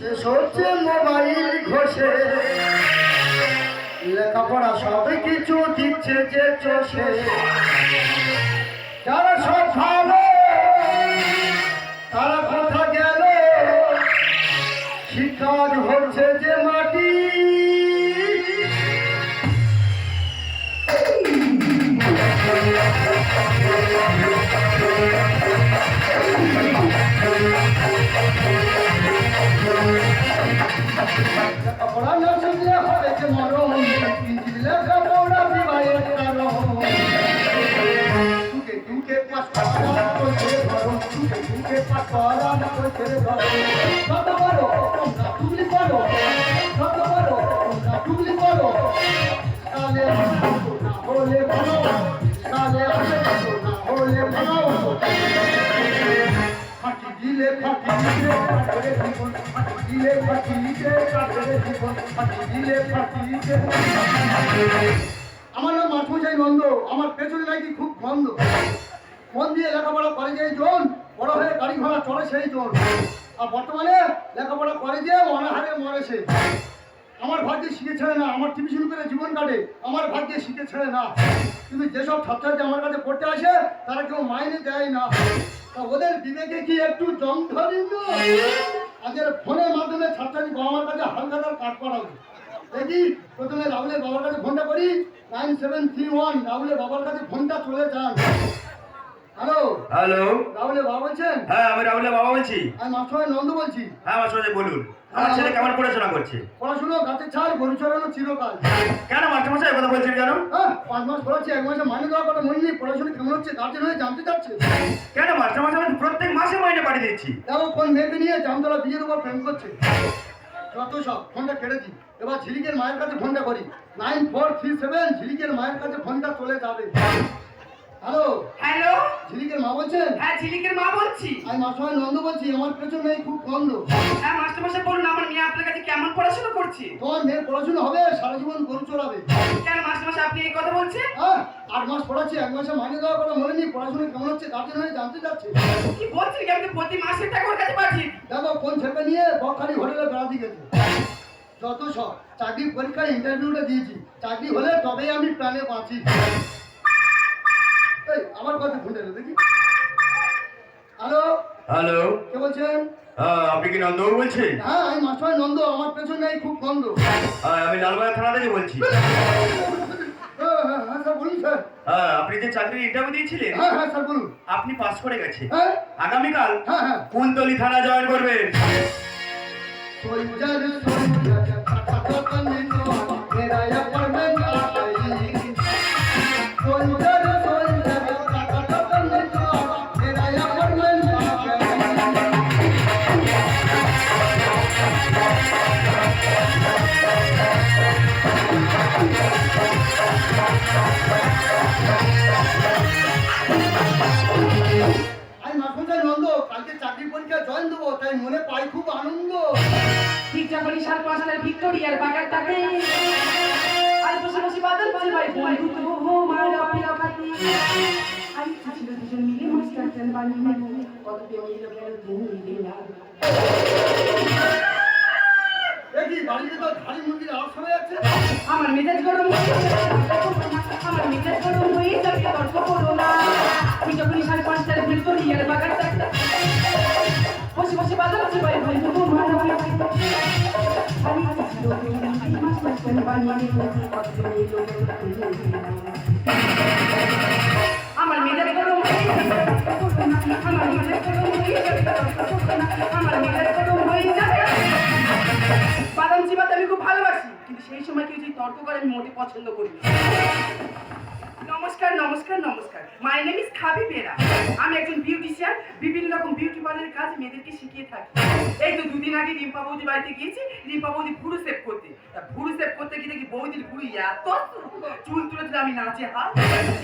শেষ হচ্ছে মোবাইল ঘষে। লেখাপড়া সব কিছু দিচ্ছে যে চষে। যারা সব ভালো, তারা কথা গেল। শিক্ষা হচ্ছে যে মাটি। দিলে ফাঁকি দিলে কাটরে জীবন আমার নাম মাঠমুজাই নন্দ, আমার পেছনে নাকি খুব বন্ধ মন দিয়ে লেখাপড়া করে যে জন, বড় হয়ে গাড়ি ঘোড়া চড়ে সেই জন। আর বর্তমানে লেখাপড়া করে যে অনাহারে মরে সে। আমার ভাগ্যে শিখে ছেড়ে না, আমার টিউশন করে জীবন কাটে, আমার ভাগ্যে শিখে ছেড়ে না। কিন্তু যেসব ছাত্রছাত্রী আমার কাছে পড়তে আসে, তারা কেউ মাইনে দেয় না। ওদের বিবেকে কি একটু জং ধরি না আজকের ফোনের মাধ্যমে ছাত্রী বাবা মার কাছে হালখাতার কাট করাবো দেখি প্রথমে রাহুলের বাবার কাছে ফোনটা করি। নাইন সেভেন থ্রি ওয়ান রাহুলের বাবার কাছে ফোনটা চলে যান হ্যালো? হ্যালো? রাহুলের বাবা বলছেন? হ্যাঁ আমি রাহুলের বাবা বলছি। আমি মাস্টার নন্দ বলছি। হ্যাঁ মাস্টার বলুন। আমার ছেলে কেমন পড়াশোনা করছে? পড়াশুনো গাছের ছাড় গরু চড়ানো চিরকাল। কেন মাস্টার মশাই কথা বলছেন কেন? পাঁচ মাস পড়াচ্ছি এক মাসে মাইনে দেওয়ার কথা মনে নেই পড়াশোনা কেমন হচ্ছে গার্জেন হয়ে জানতে চাচ্ছে? কেন মাস্টার মশাই প্রত্যেক মাসে মাইনে পাঠিয়ে দিচ্ছি। দেখো কোন মেয়েকে নিয়ে জামতলা বিয়ের উপর প্রেম করছে। যত সব ফোনটা কেটেছি এবার ঝিলিকের মায়ের কাছে ফোনটা করি। নাইন ফোর থ্রি সেভেন ঝিলিকের মায়ের কাছে ফোনটা চলে যাবে। হ্যালো? হ্যালো? ঝিলিকের মা বলছেন? হ্যাঁ ঝিলিকের মা বলছি। আমি মাসুমাই নন্দ বলছি আমার পেছনে নেই খুব বন্ধ হ্যাঁ মাস্টার মশাই বলুন আমার মেয়ে আপনার কাছে কেমন পড়াশোনা করছে? তোমার মেয়ের পড়াশোনা হবে সারা জীবন গরু চড়াবে। কেন মাস্টার মশাই আপনি এই কথা বলছেন? হ্যাঁ আট মাস পড়াচ্ছি এক মাসে মাইনে দেওয়ার কথা মনে নেই পড়াশোনা কেমন হচ্ছে গার্জেন হয়ে জানতে চাচ্ছে। কি বলছেন কি? আমি প্রতি মাসে টাকা ওর কাছে পাচ্ছি দেখো কোন ছেলে নিয়ে বকখালি হোটেলে বেড়াতে গেছে? যত সব। চাকরির পরীক্ষায় ইন্টারভিউটা দিয়েছি। চাকরি হলে তবেই আমি প্রাণে বাঁচি। আমার কথা ফোনটা দেখি। হ্যালো? হ্যালো? কে বলছেন? হ্যাঁ আপনি কি নন্দবাবু বলছেন? হ্যাঁ আমি মাস্টার নন্দ আমার পেছনে খুব বন্ধ হ্যাঁ আমি লালবাগ থানা থেকে বলছি। স্যার বলুন স্যার। আপনি যে চাকরির ইন্টারভিউ দিয়েছিলেন হ্যাঁ হ্যাঁ স্যার বলুন। আপনি পাস করে গেছেন। হ্যাঁ। আগামীকাল হ্যাঁ হ্যাঁ। কুন্তলি থানা জয়েন করবেন। আনন্দ। ঠিক যখনই সার পাঁচ হাজার ভিক্টোরিয়ার বাগান থাকে আর বসে বসে বাদল ভাই বন্ধু তো হো মারা পিলা খাতি আমি ছিল দুজন মিলে মাস্টার বানিয়ে। কত গেল যাচ্ছে? আমার মেজাজ গরম আমার মেজাজ গরম হয়ে যাবে তর্ক করো না। আমি যখনই সাড়ে পাঁচটার ভিক্টোরিয়ার বাগান আমার মেজাজ গরম আমার মেজাজ গরম আমার মেজাজ গরম ভালোবাসি, কিন্তু সেই সময় কেউ যদি তর্ক করে, আমি মোটে পছন্দ করি নমস্কার নমস্কার নমস্কার। মাই নেম ইজ খাবি বেরা। আমি একজন বিউটিশিয়ান বিভিন্ন রকম বিউটি পার্লারের কাজ মেয়েদেরকে শিখিয়ে থাকি। এই তো দুদিন আগে রিম্পা বৌদি বাড়িতে গিয়েছি। রিম্পা বৌদি ভুরু সেভ করতে। তা ভুরু সেভ করতে গিয়ে দেখি বৌদির ভুরু এত চুল তুলে তুলে আমি নাচে হাত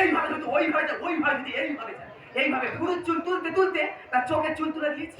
এইভাবে যদি ওইভাবে যায় ওইভাবে যদি এইভাবে যায় এইভাবে ভুরুর চুল তুলতে তুলতে তার চোখের চুল তুলে দিয়েছি।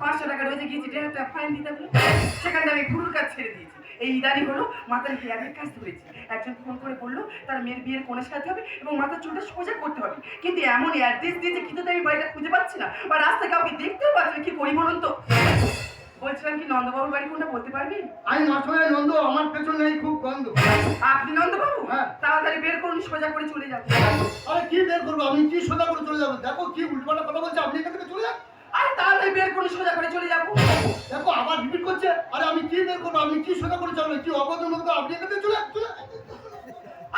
পাঁচশো টাকা রোজে গিয়েছি দেড় ফাইন দিতে সেখানে আমি ভুরুর কাজ ছেড়ে দিয়েছি। এই ইদানি হলো মাথার হেয়ারের কাজ ধরেছি। একজন ফোন করে বলল তার মেয়ের বিয়ের কোণে সাজাতে হবে এবং মাথার চুলটা সোজা করতে হবে। কিন্তু এমন অ্যাড্রেস দিয়েছে কিন্তু আমি বাড়িটা খুঁজে পাচ্ছি না বা রাস্তায় কাউকে দেখতেও পাচ্ছি না কি করি বলুন তো? বলছিলাম কি নন্দবাবুর বাড়ি কোনটা বলতে পারবেন আমি মাসময় নন্দ আমার পেছন খুব গন্ধ। আপনি নন্দবাবু? হ্যাঁ। তাড়াতাড়ি বের করুন সোজা করে চলে যাব আরে কি বের করব? আমি কি সোজা করে চলে যাব? দেখো কি উল্টোপাল্টা কথা বলছে আপনি এখান থেকে চলে যান। আরে তাড়াতাড়ি বের করুন সোজা করে চলে করছে আরে আমি কি বের করব? আমি কি সোজা করে চলবো কি মতো আপনি এখানে চলে চলে।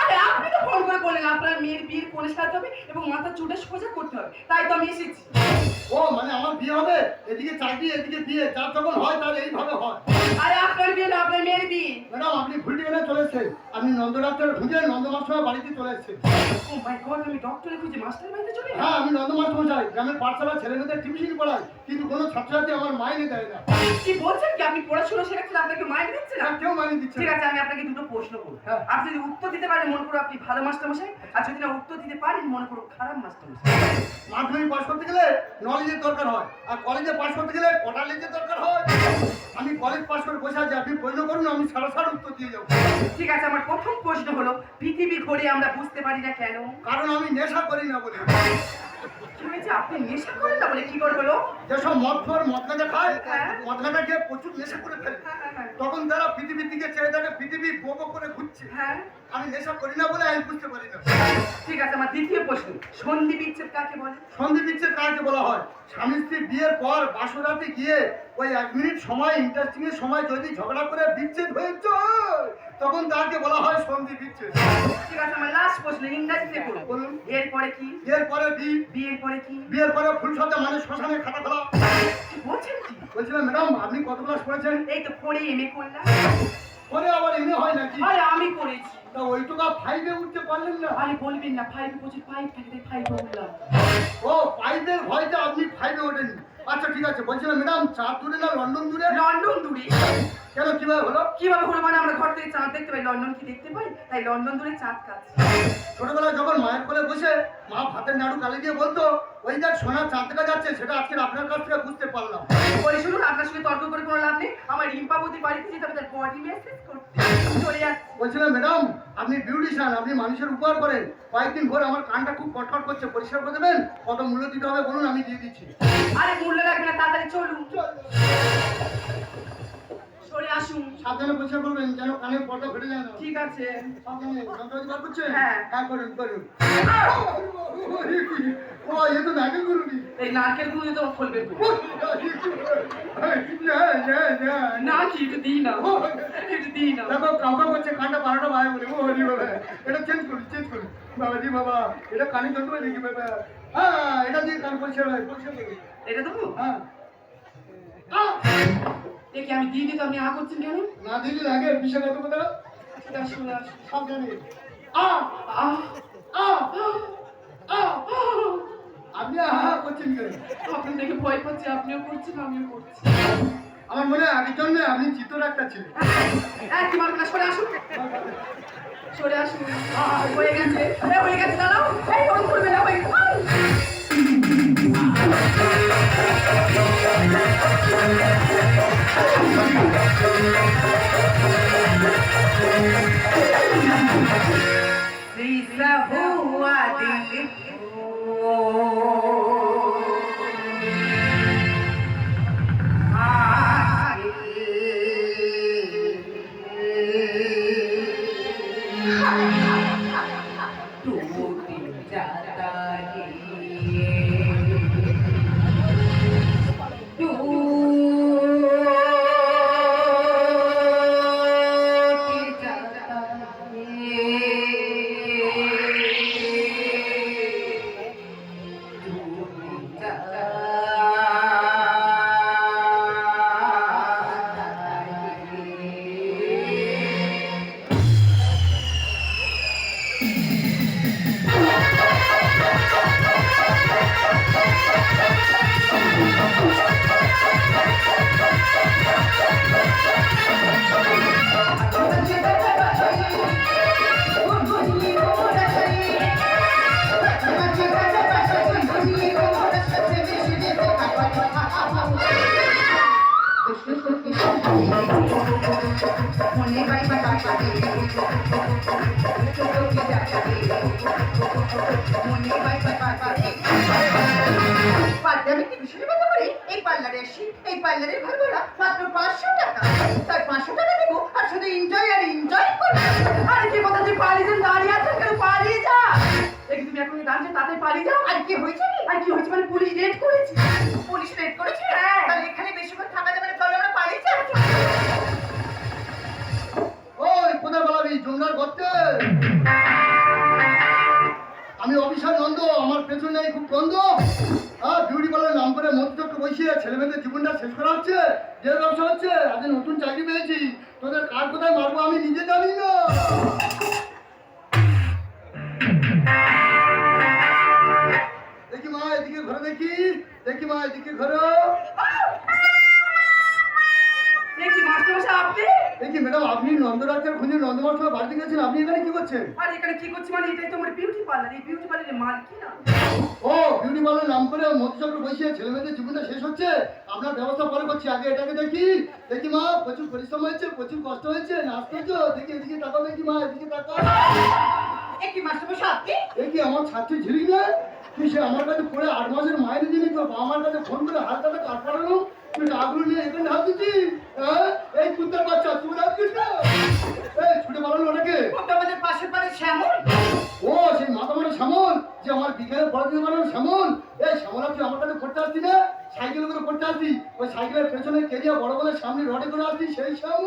আরে আপনি তো ফোন করে বললেন আপনার মেয়ের বিয়ের কোণে সাজাতে হবে এবং মাথা চুটে সোজা করতে হবে। তাই তো আমি এসেছি। ও মানে আমার বিয়ে হবে? এদিকে চাকরি এদিকে বিয়ে। যার যখন হয় তার এইভাবে হয়। আরে আপনার বিয়ে না আপনার মেয়ের বিয়ে। ম্যাডাম আপনি ভুল ঠিকানা চলে এসেছেন। আপনি নন্দ ডাক্তার খুঁজে নন্দ মাস্টার বাড়িতে চলে এসেছেন। ও মাই গড আমি ডক্টরে খুঁজে মাস্টার বাড়িতে চলে হ্যাঁ আমি নন্দ মাস্টার মশাই গ্রামের পাঠশালা ছেলেমেয়েদের টিউশন পড়াই। কিন্তু কোনো ছাত্রছাত্রী আমার মাইনে দেয় না। কি বলছেন কি? আপনি পড়াশোনা শেখাচ্ছেন আপনাকে মাইনে দিচ্ছে না? না কেউ মাইনে দিচ্ছে ঠিক আছে আমি আপনাকে দুটো প্রশ্ন করব। হ্যাঁ। আপনি যদি উত্তর দিতে পারেন মনে করো আপনি ভালো মাস্টার মশাই আর যদি না উত্তর দিতে পারেন মনে করো খারাপ মাস্টার মশাই। মাধ্যমিক পাস করতে গেলে নলেজের দরকার হয় আর কলেজে পাস করতে গেলে কটালেজের দরকার হয়। আমি কলেজ পাস করে বসে আছি আপনি প্রশ্ন করুন আমি সারা সারা উত্তর দিয়ে যাব। ঠিক আছে আমার প্রথম প্রশ্ন হলো পৃথিবী ঘুরে আমরা বুঝতে পারি না কেন? কারণ আমি নেশা করি না বলে। কি হয়েছে? আপনি নেশা করেন না বলে কি করে হলো? যেসব মদ খোর মদ খায় হ্যাঁ। মদ প্রচুর নেশা করে ফেলে। হ্যাঁ, হ্যাঁ। তখন তারা পৃথিবীর দিকে চেয়ে থাকে পৃথিবী বো করে ঘুরছে। হ্যাঁ। আমি নেশা করি না বলে আমি বুঝতে পারি না। ঠিক আছে আমার দ্বিতীয় প্রশ্ন সন্ধি বিচ্ছেদ কাকে বলে? সন্ধি বিচ্ছেদ কাকে বলা হয়? স্বামী স্ত্রী বিয়ের পর বাসরাতে গিয়ে ওই এক মিনিট সময় ইন্টারেস্টিং এর সময় যদি ঝগড়া করে বিচ্ছেদ হয়েছে তখন তাকে বলা হয় সন্ধি বিচ্ছেদ। ঠিক আছে আমার লাস্ট প্রশ্ন ইংরেজিতে করুন বলুন। এরপরে কি? বিয়ের পরে বি। বিয়ের পরে কি? বিয়ের পরে ফুল সজ্জা মানে শ্মশানে খাতা খোলা। বলছেন কি? বলছিলাম ম্যাডাম আপনি কত ক্লাস পড়েছেন? এই তো পড়ে এমএ করলাম। পরে আবার এমনি হয় নাকি? আরে আমি করেছি। তা ওইটুকা ফাইভে উঠতে পারলেন না। আরে বলবেন না ফাইভ প্রচুর ফাইভ থাকে তাই ফাইভ বললাম ও ফাইভের ভয়তে আপনি ফাইভে ওঠেনি আচ্ছা ঠিক আছে বলছিলাম ম্যাডাম চাঁদ দূরে না লন্ডন দূরে? লন্ডন দূরে। কেন কীভাবে হলো? কীভাবে হলো মানে আমরা ঘর থেকে চাঁদ দেখতে পাই লন্ডন কি দেখতে পাই? তাই লন্ডন দূরে চাঁদ কাজ ছোটবেলায় যখন মায়ের কোলে বসে মা ভাতের নাড়ু গালি দিয়ে বলতো ওই দেখ সোনার চাঁদটা যাচ্ছে সেটা আজকে আপনার কাছ থেকে বুঝতে পারলাম। বলি শুনুন আপনার সঙ্গে তর্ক করে কোনো লাভ নেই। আমার রিম্পাবতী বাড়িতে যেতে হবে তার বডি মেসেজ করতে চলে যাচ্ছে। বলছিলাম ম্যাডাম আপনি বিউটিশিয়ান আপনি মানুষের উপকার করেন। কয়েকদিন পর আমার কানটা খুব কটকট করছে পরিষ্কার করে দেবেন? কত মূল্য দিতে হবে বলুন আমি দিয়ে দিচ্ছি। আরে মূল্য লাগবে না তাড়াতাড়ি চলুন। সরে আসুন। সাবধানে পরিষ্কার করবেন যেন কানের পর্দা ফেটে যায় না। ঠিক আছে। সাবধানে যন্ত্রপাতি বার করছেন হ্যাঁ। হ্যাঁ করুন করুন। ও এ তো নাকি? করুনি এই নারকেলগুলো তো ফলবে না না না না। কি একটু দিই না। একটু দিই না। দেখো কামকা করছে কানটা বারোটা বাজে বলে। ও হরি বাবা। এটা চেঞ্জ করুন চেঞ্জ করুন। বাবাজি বাবা। এটা কানে যন্ত্র দেখি বাবা? হ্যাঁ এটা দিয়ে কান পরিষ্কার হয় পরিষ্কার এটা দেবো হ্যাঁ! দেখি আমি দিয়ে দিই তো আপনি আ করছেন কেন? না দিলে লাগে বিশাল এত কথা চলে আসুন। সাবধানে আ আহ আ আ আপনি আহা করছেন কেন? আপনি দেখে ভয় পাচ্ছি আপনিও করছেন আমিও করছি। আমার মনে হয় আগের জন্য আপনি চিত্র ডাক্তার ছিলেন। এক কি মারবে না সরে আসুন। সরে আসুন। হয়ে গেছে। এ, হয়ে গেছে দাঁড়াও। এই ফোন করবে না হয়ে গেছে। করি এই পার্লারে এসি এই ভাড়া মাত্র পাঁচশো টাকা। তাই পাঁচশো টাকা দেবো আর শুধু এনজয় আর এনজয় করব। আরে কি কথা যে পালিয়ে যান দাঁড়িয়ে আছেন কেন পালিয়ে যা? দেখি তুমি এখন ডান্সে তাতে পালিয়ে যাও। আর কি হয়েছে আর কি হয়েছে মানে পুলিশ রেড করেছে? পুলিশ রেড করেছে? হ্যাঁ। তাহলে এখানে বেশিক্ষণ থাকা যাবে না চলো আমরা পালিয়ে যাই। ওই কোথায় বলাবি? জমনার করতে আমি অফিসার নন্দ, আমার পেছনে খুব গন্ধ। হ্যাঁ বিউটি পার্লার নাম করে মধ্যচক্র বসিয়ে ছেলে মেয়েদের জীবনটা শেষ করা হচ্ছে যে ব্যবসা হচ্ছে আজ নতুন চাকরি পেয়েছি। তোদের কার কোথায় মারবো আমি নিজে জানি না। দেখি মা, এদিকে ঘরে দেখি দেখি মা, এদিকে ঘরে। দেখি মাস্টার আপনি? দেখি ম্যাডাম আপনি নন্দরাজ্যের খুঁজে নন্দমাস্টার বাড়িতে গেছেন আপনি এখানে কি করছেন? আর এখানে কি করছি মানে এটাই তো আমার বিউটি পার্লার এই বিউটি পার্লারের মাল কি না? ও বিউটি পার্লার নাম করে মধ্যচক্র বসিয়ে ছেলে মেয়েদের জীবনটা শেষ হচ্ছে আপনার ব্যবস্থা পরে করছি আগে এটাকে দেখি দেখি মা প্রচুর পরিশ্রম হয়েছে প্রচুর কষ্ট হয়েছে নাচ করছ দেখি এদিকে তাকাও দেখি মা এদিকে তাকাও। একই মাস্টার আপনি? দেখি আমার ছাত্রী ঝিলিক না তুই সে আমার কাছে পড়ে আট মাসের মাইনে দিলি তো আমার কাছে ফোন করে হালকাটা কাট পাঠানো তুই নিয়ে এখানে হাত দিচ্ছিস হ্যাঁ? এই কুত্তার বাচ্চা তুই হাত দিস না? এই ছুটে পালানো ওটাকে। ওটা আমাদের পাশের বাড়ির শ্যামল। ও সেই মাথা মারা শ্যামল যে আমার বিকেলে পড়া দিতে শ্যামল। এই শ্যামল তুই আমার কাছে পড়তে আসছি না সাইকেল করে পড়তে আসছি। ওই সাইকেলের পেছনে কেরিয়া বড় বলে সামনে রডে করে আসছি সেই শ্যামল।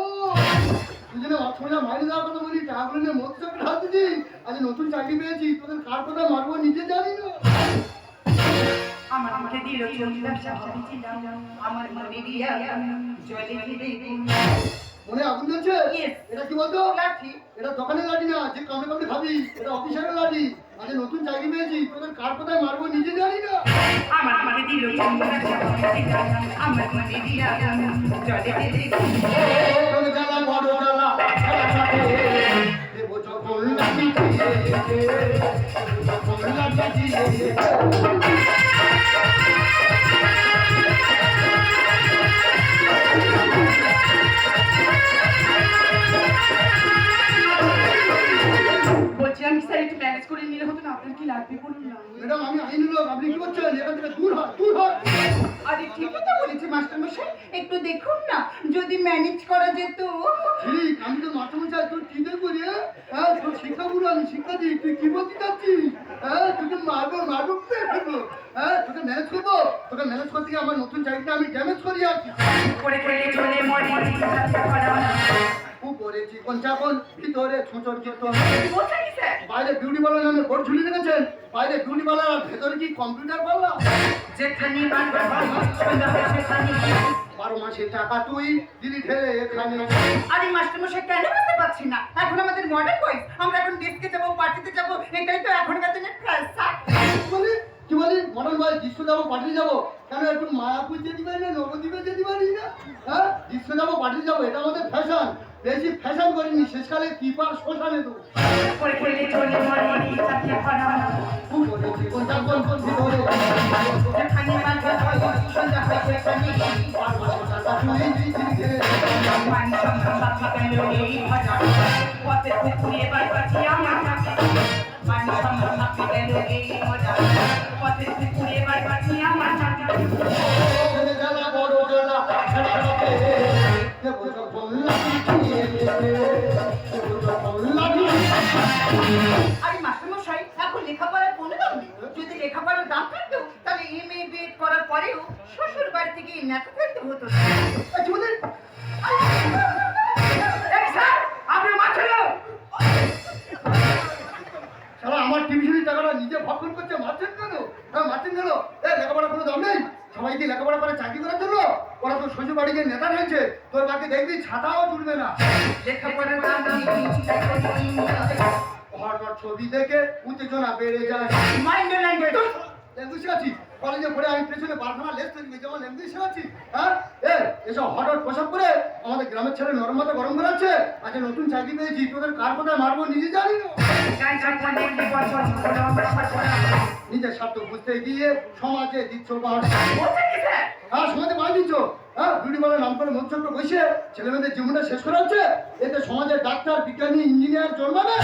দুজনে অসময় মাইনে দেওয়ার কথা বলি টাকাগুলো নিয়ে মধ্যে হাত দিচ্ছি আজ নতুন চাকরি পেয়েছি তোদের কার কথা মারবো নিজে জানি না। আমার মুখে চোখ ব্যবসা আমার মনে দিয়া জলে ঘিরে মনে আগুন Yes. এটা কি বলতো? লাঠি। এটা দোকানের লাঠি না যে কামড়ে কামড়ে খাবি এটা অফিসারের লাঠি। আজ নতুন চাকরি পেয়েছি তোদের কার কোথায় মারবো নিজে জানি না। আমার মুখে দিল আমার মনে দিয়া জলে ঘিরে জ্বালা বড় জ্বালা দেব যখন দিয়ে দেব যখন লাঠি একটু ম্যানেজ করে নিলে হতো না আপনার কি লাগবে বলুন না। ম্যাডাম আমি আইন লোক আপনি কি করছেন এখান থেকে দূর হয় দূর হয়। আরে ঠিকই তো বলেছে মাস্টার মশাই একটু দেখুন না যদি ম্যানেজ করা যেত। ঠিক আমি তো মাথা মাথা তোর কি দেখব রে? হ্যাঁ তোর শিক্ষাগুলো আমি শিক্ষা দিই তুই কি বলতে চাচ্ছিস? হ্যাঁ তোকে মারবো মারবো ফেলব হ্যাঁ তোকে ম্যানেজ করব? তোকে ম্যানেজ করতে গিয়ে আমার নতুন চাকরিটা আমি ড্যামেজ করি আছি করে করে চলে মরে উপরে চাকন ভিতরে ছোটর কীর্তন কি স্যার বাইরে বিউটি পার্লার নামে বোর্ড ঝুলিয়ে রেখেছেন। বাইরে বিউটি পার্লার আর ভেতরে কি কম্পিউটার পার্লার যেখানে বারো মাসে টাকা তুই দিলি ঢেলে এখানে। আরে মাস্টার মশাই কেন বুঝতে পারছি না? এখন আমাদের মডার্ন বয়স আমরা এখন ডিস্কে যাব পার্টিতে যাব এটাই তো এখনকার দিনের ফ্যাশন কি বলি? কি বলি? মডার্ন বয় ডিস্কো যাব পার্টি যাব। কেন একটু মায়াপুর যেতে পারি না নবদ্বীপে যেতে পারি না? হ্যাঁ? ডিস্কো যাব পার্টি যাব এটা আমাদের ফ্যাশন বেশি ফ্যাশন করিনি শেষকালে কিপার শ্মশানে তো করে করে চলে মরে চাকরি পরেও শ্বশুর বাড়ি থেকে নেতা ফেলতে হতো শালা আমার টিউশনের টাকাটা নিজে ভক্ষণ করছে মারছেন কেন? হ্যাঁ মারছেন কেন? এ লেখাপড়া কোনো দাম নেই? সবাই কি লেখাপড়া করে চাকরি করার জন্য? ওরা তো শ্বশুর বাড়ি গিয়ে নেতা হয়েছে। তোর বাকি দেখবি ছাতাও জুড়বে না। ছবি দেখে উত্তেজনা বেড়ে যায়। Mind your language. কলেজে পড়ে আমি পেছনে বারখানা লেস তৈরি করেছি আমার লেঙ্গুই সেরাচ্ছি হ্যাঁ? এ এসব হঠাৎ পোশাক করে আমাদের গ্রামের ছেলে নরম মাথা গরম করাচ্ছে আজকে নতুন চাকরি পেয়েছি তোদের কার কোথায় মারবো নিজে জানি নিজের স্বার্থ বুঝতে গিয়ে সমাজে দিচ্ছ স্যার? হ্যাঁ সমাজে বাস দিচ্ছ। বিউটিমালের নাম করে মঞ্চ বসে ছেলেমেয়েদের জীবনটা শেষ করা হচ্ছে। এতে সমাজের ডাক্তার, বিজ্ঞানী, ইঞ্জিনিয়ার জন্মাবে।